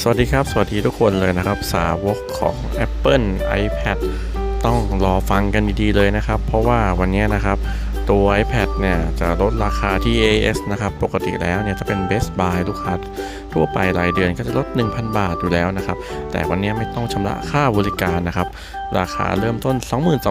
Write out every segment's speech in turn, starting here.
สวัสดีครับ สวัสดีทุกคนเลยนะครับ สาวกของ Apple iPad ต้องรอฟังกันดีๆเลยนะครับ เพราะว่าวันนี้นะครับ ตัว iPad เนี่ยจะลดราคาที่ AS นะครับ ปกติแล้วเนี่ยจะเป็น Best Buy ลูกค้าทั่วไปรายเดือนก็จะลด 1,000 บาทอยู่แล้วนะครับ แต่วันนี้ไม่ต้องชำระค่าบริการนะครับ ราคาเริ่มต้น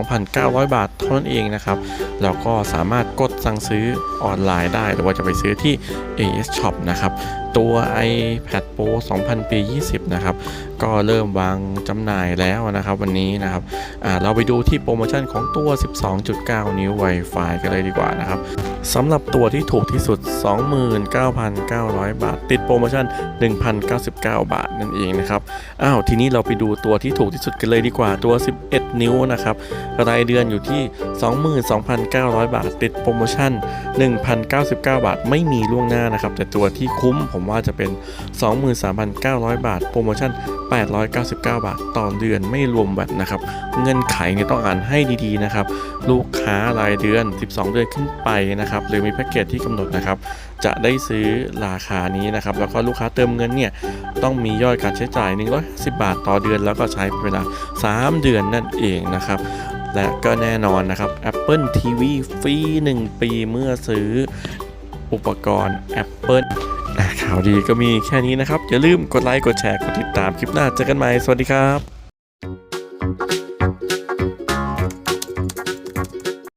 22,900 บาทเท่านั้นเองนะครับ แล้วก็สามารถกดสั่งซื้อออนไลน์ได้ หรือว่าจะไปซื้อที่ AS Shop นะครับ ตัว iPad Pro 2000 ปี 20 นะครับ ก็เริ่มวางจำหน่ายแล้วนะครับวันนี้นะครับเราไปดูที่โปรโมชั่นของตัว 12.9 นิ้ว Wi-Fi กันเลยดีกว่านะครับสำหรับตัวที่ถูกที่สุด 29,900 บาท ติดโปรโมชั่น 1,099 บาทนั่นเองนะครับอ้าวทีนี้เราไปดูตัวที่ถูกที่สุดกันเลยดีกว่าตัว 11 นิ้วนะครับรายเดือนอยู่ที่ 22,900 บาท ติดโปรโมชั่น 1,099 บาท ไม่มีล่วงหน้านะครับแต่ตัวที่คุ้มผมว่าจะเป็น 23,900 บาท โปรโมชั่น 899 บาท ต่อเดือนไม่รวมแวตนะครับ เงินไขเนี่ยต้องอ่านให้ดีๆนะครับ ลูกค้ารายเดือน 12 เดือนขึ้นไปนะครับ หรือมีแพ็กเกจที่กำหนดนะครับ จะได้ซื้อราคานี้นะครับ แล้วก็ลูกค้าเติมเงินเนี่ยต้องมียอดการใช้จ่าย 150 บาทต่อเดือน แล้วก็ใช้เป็นเวลา 3 เดือนนั่นเองนะครับและก็แน่นอนนะครับ Apple TV ฟรี 1 ปีเมื่อซื้ออุปกรณ์ Apple ข่าวดีก็มีแค่นี้นะครับ อย่าลืมกดไลค์กดแชร์กดติดตามคลิปหน้าเจอกันใหม่สวัสดีครับ